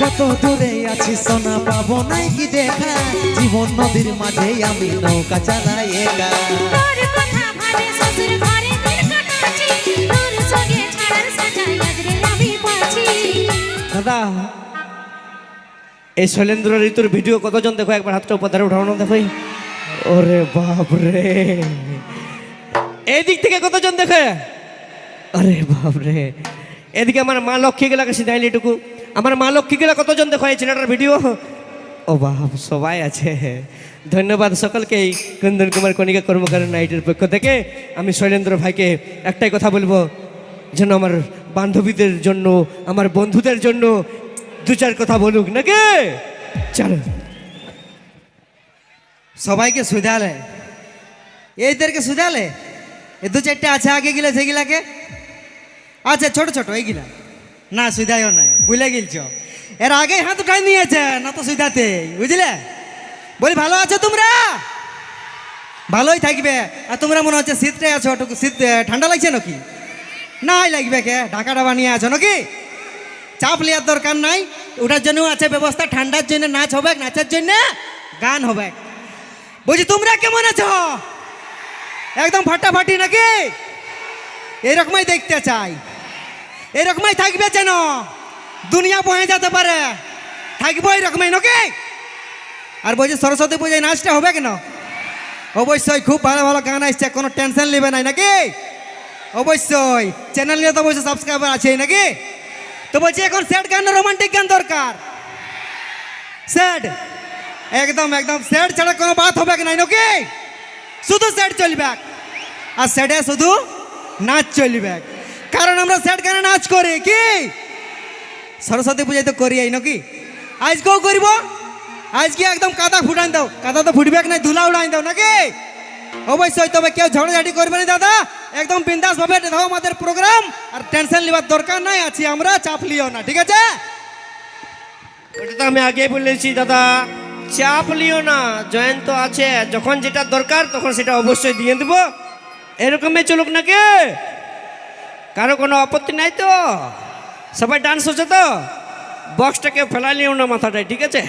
কত দূরে আছি সোনা পাবো নাই কি দেখা? জীবন নদীর মাঝে আমি নৌকা চালাই একা। দাদা এই শৈলেন্দ্র ঋতুর ভিডিও কতজন দেখো? একবার হাতটা উপর ধারে উঠানো দেখো। ওরে বাপ রে। এই দিক থেকে কতজন দেখে? আরে বাপ রে। এদিকে আমার মা লক্ষ্মী গেলাকে সিধাইলি এটুকু আমার মা লক্ষ্মী গেলা কতজন দেখো এই ছেলেটার ভিডিও? ও বাপ, সবাই আছে। ধন্যবাদ সকলকেই। কুন্দন কুমার কণিকা কর্মকার নাইটের পক্ষ থেকে। আমি শৈলেন্দ্র ভাইকে একটাই কথা বলব। যেন আমার বান্ধবীদের জন্য, আমার বন্ধুদের জন্য দু চার কথা বলুক, নাকি? চলো। সবাইকে সুধালে এইদেরকে সুধালে এ দু চারটে আছে আগে গিলে, সেগুলাকে? আচ্ছা ছোট ছোট, এইগুলা। না সুধাইও নাই। বুঝলে গেলছ। এর আগে হাত উঠাই নিয়েছে না তো সুধাতে বুঝলে? বলি, ভালো আছো তোমরা? ভালোই থাকবে। আর তোমরা মনে হচ্ছে শীতটাই আছো শীত ঠান্ডা লাগছে নাকি? নাই লাগবে কে? ঢাকাটা বানিয়ে আছো নাকি? চাপ লিয়ার দরকার নাই। ওটার জন্য আছে ব্যবস্থা, ঠান্ডার জন্য নাচ হবে, নাচের জন্য গান হবে। বলছি তোমরা কেমন আছো? একদম ফাটাফাটি নাকি? এরকমই দেখতে চাই। এরকমই থাকবে যেন। দুনিয়া বয়ে যেতে পারে। থাকব এরকমই নাকি? আর বলছি, সরস্বতী পূজায় নাচটা হবে কেন? অবশ্যই খুব ভালো ভালো গান আসছে, কোনো টেনশন নেবে নাই নাকি? অবশ্যই। চ্যানেল নিয়ে তো অবশ্যই সাবস্ক্রাইবার আছেই, নাকি? তো বলছি, এখন স্যাড গান রোমান্টিক গান দরকার? স্যাড একদম একদম। স্যাড ছাড়া কোনো বাত হবে নাই, নাকি? শুধু স্যাড চলবে। আর স্যাডে শুধু নাচ চলবে। কারণ আমরা স্যাড গানে নাচ করি, কি? সরস্বতী পূজায় তো করি এই নাকি? আজকেও করব? আজকে একদম কাদা ফুটাই দাও? কাদা তো ফুটবে না ধুলা উড়াই দাও নাকি? অবশ্যই, তবে কেউ ঝড়ঝাটি করবে না দাদা। একদম বিন্দাস ভাবে দেখো আমাদের প্রোগ্রাম আর টেনশন নেবার দরকার নাই, আছি আমরা, চাপ লিও না, ঠিক আছে? তো আমি আগে বলেছি দাদা, চাপ লিও না, জয়েন তো আছে, যখন যেটা দরকার তখন সেটা অবশ্যই দিয়ে দেবো। এরকমই চলুক নাকি? কারও কোনো আপত্তি নাই তো? সবাই ডান্স হচ্ছে তো? বক্সটাকে ফেলা নিও না মাথাটায়, ঠিক আছে?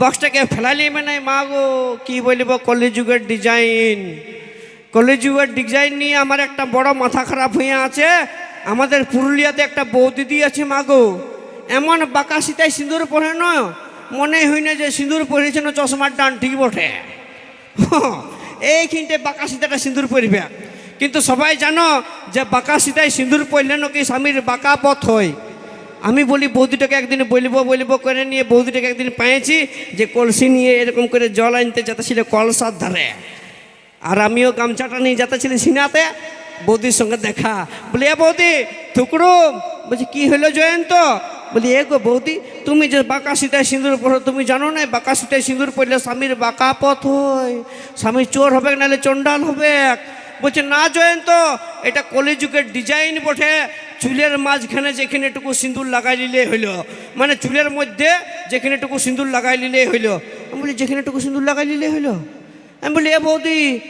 বক্সটাকে ফেলা নিয়ে মানে মা গো কী বলব, কলিযুগের ডিজাইন কলিযুগের ডিজাইন নিয়ে আমার একটা বড় মাথা খারাপ হয়ে আছে। আমাদের পুরুলিয়াতে একটা বউ দিদি আছে, মাগো। এমন বাঁকা সিঁদুর পরে নয় মনে হয় না যে সিঁদুর পরেছে না চশমার ডান ঠিক বটে। এইখিনতে বাঁকা সীতাটা সিঁদুর পরিবে। কিন্তু সবাই জানো যে বাঁকা সীতায় সিঁদুর পরলে নাকি স্বামীর বাঁকা পথ হয়। আমি বলি, বৌদিটাকে একদিন বলব বলব করে নিয়ে বৌদিটাকে একদিন পেয়েছি যে কলসি নিয়ে এরকম করে জল আনতে যেতেছিল কলসার ধারে। আর আমিও গামছাটা নিয়ে যেতেছিলি সিনাতে, বৌদির সঙ্গে দেখা। বলি, এ বৌদি, থুকরো। বলছি, কি হলো জয়ন্ত? বলি এ গো বৌদি, তুমি যে বাঁকা সীতায় সিঁদুর পড়ো, তুমি জানো না বাঁকা সীতায় সিঁদুর পড়লে স্বামীর বাঁকা পথ হয়। স্বামী চোর হবে নাহলে চণ্ডাল হবে বলছে, না জয়ন্ত, এটা কলিযুগের ডিজাইন বটে। চুলের মাঝখানে যেখানে একটু সিঁদুর লাগাই নিলে হইল। মানে চুলের মধ্যে যেখানে একটু সিঁদুর লাগাই নিলে হইল। আমি বলি, যেখানে একটু সিঁদুর লাগাই নিলে হইল? আমি বলি, এ বৌদি,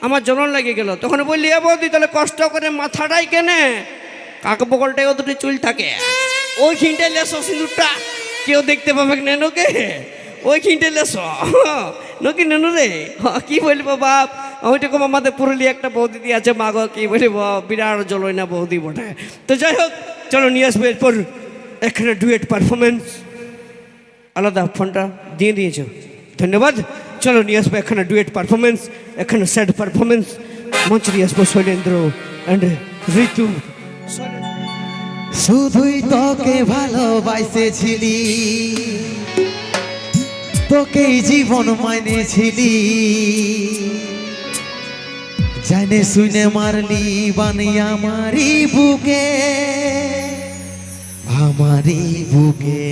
আমার জ্বলন লেগে গেল। তখন বললি, এ বৌদি, তাহলে কষ্ট করে মাথাটাই কেনে। কাক বগলটাই দুটি চুল থাকে। ওই খিনটে লেসো সিঁদুরটা। কেউ দেখতে পাবে না নোকে? ওই খিনটে লেসো। নকি নেনু কি বলব বাপ? ওইটুকু আমাদের পুরুলিয়া একটা বৌদি দিয়ে আছে মা গো কি বলব? বিরাট জলই না বৌদি বটে। তো যাই হোক, চলো নিয়ে আসব এরপর এখানে ডুয়েট পারফরমেন্স আলাদা ফোনটা দিয়ে দিয়েছ। ধন্যবাদ। চলো নিয়ে আসব এখানে ডুয়েট পারফরমেন্স এখানে স্যাড পারফরমেন্স মঞ্চ নিয়ে আসব শৈলেন্দ্র অ্যান্ড ঋতু। শুধুই তোকে ভালোবাসেছিলি। তোকেই জীবন মানেছিলি জানে শুনে মারলি বানি মারি বুকে আমারি বুকে।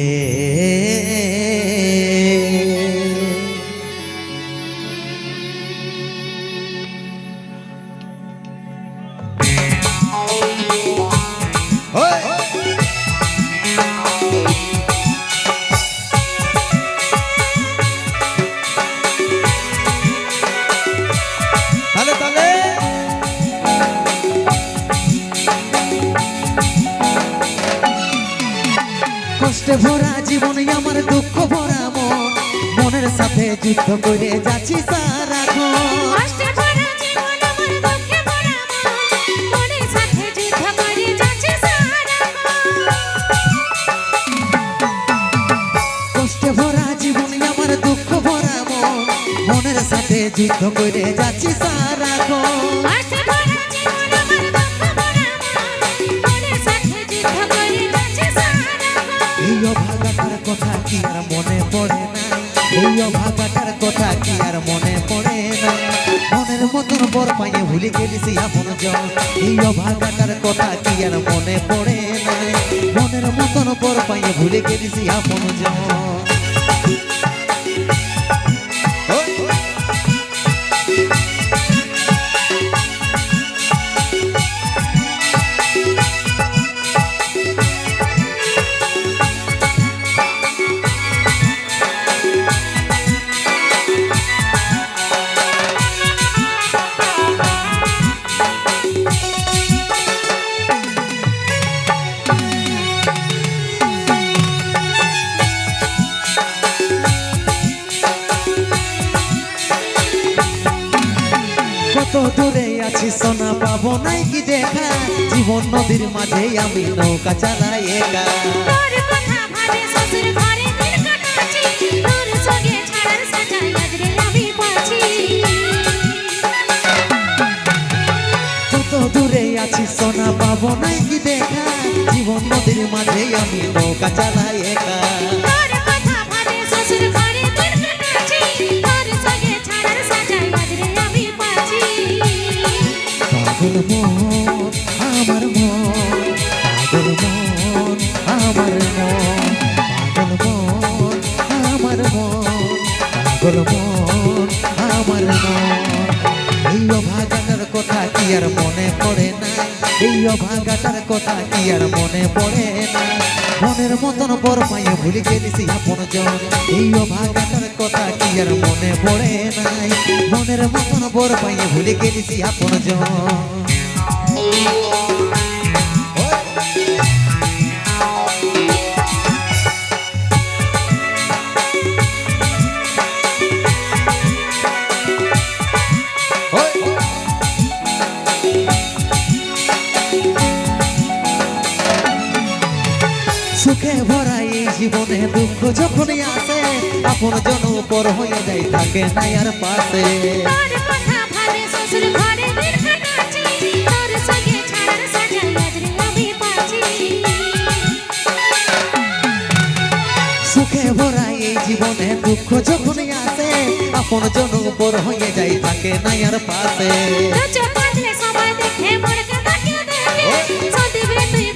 ভরা জীবন আমার দুঃখ ভরা মন। মনের সাথে যুদ্ধ করে যাচ্ছি সারাক্ষণ কষ্টে ভরা জীবন আমার দুঃখে ভরা মন। মনের সাথে যুদ্ধ করে যাচ্ছে সারাক্ষণ কি আর মনে পড়ে না? এই অভাগাটার কথা কি আর মনে পড়ে না? মনের মতন বর পাইয়ে ভুলে গেলিস আপন জন এই অভাগাটার কথা কি আর মনে পড়ে না? মনের মতন বর পাইয়ে ভুলে গেলিস আপন জন আছি সোনা পাবো নাই কি দেখা? জীবন নদীর মাঝে আমি নৌকা চালাই একা। দূরে আছি সোনা পাবো নাই কি দেখা? জীবন নদীর মাঝে আমি নৌকা চালাই একা। পাগল এই অভাগাটার কথা কি আর মনে পড়ে না? মনের মতন বর পাইয়ে ভুলে গেলিস আপন জন। এই অভাগাটার কথা কি আর মনে পড়ে নাই? মনের মতন বর পাইয়ে ভুলে গেলিস আপন জন। সুখে ভরা এই জীবনে দুঃখ যখনই আসে আপন জন উপর হয়ে যায় থাকে নাই আর পাশে। সুখে ভরা এই জীবনে দুঃখ যখনই আসে আপন জন উপর হয়ে যায় থাকে নাই আর পাশে। সবাই দেখে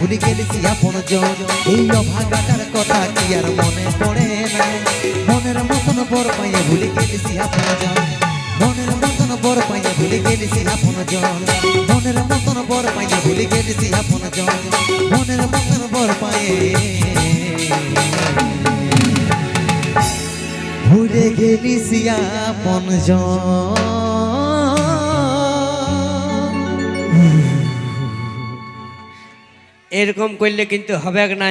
ভুলে গেলিস আপন জন? এই অভাগাটার কথা কি আর মনে পড়ে না? মনের মতন বড় পাইয়ে ভুলে গেলিস আপন জন? মনের মতন বড় পাইয়ে ভুলে গেলিস আপন জন? মনের মতন বড় পাইয়ে ভুলে গেলিস আপন জন? মনের মতন বড় পাইয়ে ভুলে গেলিস আপন জন? এরকম করলে কিন্তু হবে না?